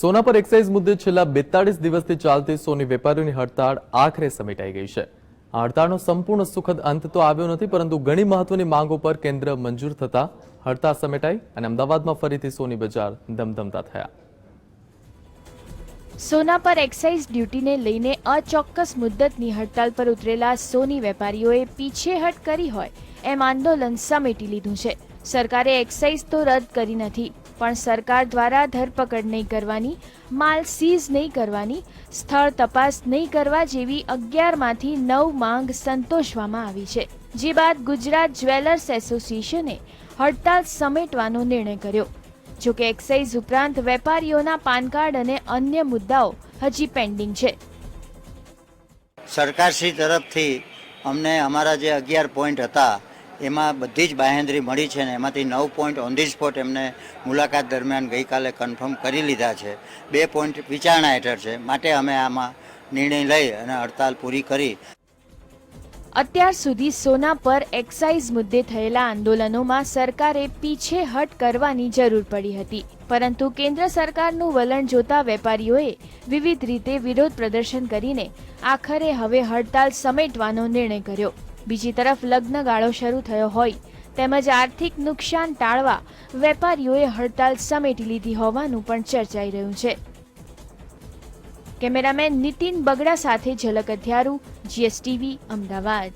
સોના પર એક્સાઇઝ મુદ્દે છેલ્લા બેતાળીસ દિવસથી ચાલતી સોની વેપારીઓની હડતાળ આખરે સમેટાઈ ગઈ છે. આ હડતાળનો સંપૂર્ણ સુખદ અંત તો આવ્યો નથી, પરંતુ ઘણી મહત્વની માંગો પર કેન્દ્ર મંજૂર થતા હડતાળ સમેટાઈ અને અમદાવાદમાં ફરીથી સોની બજાર ધમધમતા થયા. સોના પર એક્સાઇઝ ડ્યુટીને લઈને અચોક્કસ મુદ્દતની હડતાલ પર ઉતરેલા સોની વેપારીઓએ પીછેહટ કરી હોય એમ આંદોલન સમેટી લીધું છે. સરકારે એક્સાઇઝ તો રદ કરી નથી પણ સરકાર દ્વારા ધરપકડ નહીં કરવાની, માલ સીઝ નહીં કરવાની, સ્થળ તપાસ નહીં કરવા જેવી અગિયારમાંથી નવ માંગ સંતોષવામાં આવી છે. જે બાદ ગુજરાત જ્વેલર્સ એસોસિએશને હડતાલ સમેટવાનો નિર્ણય કર્યો. જોકે એક્સાઇઝ ઉપરાંત વેપારીઓના પાન કાર્ડ અને અન્ય મુદ્દાઓ હજી પેન્ડિંગ છે. સરકારશ્રી તરફથી અમને અમારા જે અગિયાર પોઈન્ટ હતા એમાં બધી જ બાહેંધરી મળી છે ને એમાંથી નવ પોઈન્ટ ઓન ધી સ્પોટ એમને મુલાકાત દરમિયાન ગઈકાલે કન્ફર્મ કરી લીધા છે. બે પોઈન્ટ વિચારણા હેઠળ છે. માટે અમે આમાં નિર્ણય લઈ અને હડતાલ પૂરી કરી. અત્યાર સુધી સોના પર એક્સાઇઝ મુદ્દે થયેલા આંદોલનોમાં સરકારે પીછેહટ કરવાની જરૂર પડી હતી. પરંતુ કેન્દ્ર સરકારનું વલણ જોતા વેપારીઓએ વિવિધ રીતે વિરોધ પ્રદર્શન કરીને આખરે હવે હડતાલ સમેટવાનો નિર્ણય કર્યો. બીજી તરફ લગ્ન ગાળો શરૂ થયો હોય, તેમજ આર્થિક નુકસાન ટાળવા વેપારીઓએ હડતાલ સમેટી લીધી હોવાનું પણ ચર્ચાઈ રહ્યું છે. કેમેરામેન નીતિન બગડા સાથે ઝલક અધ્યારું જીએસટીવી, અમદાવાદ.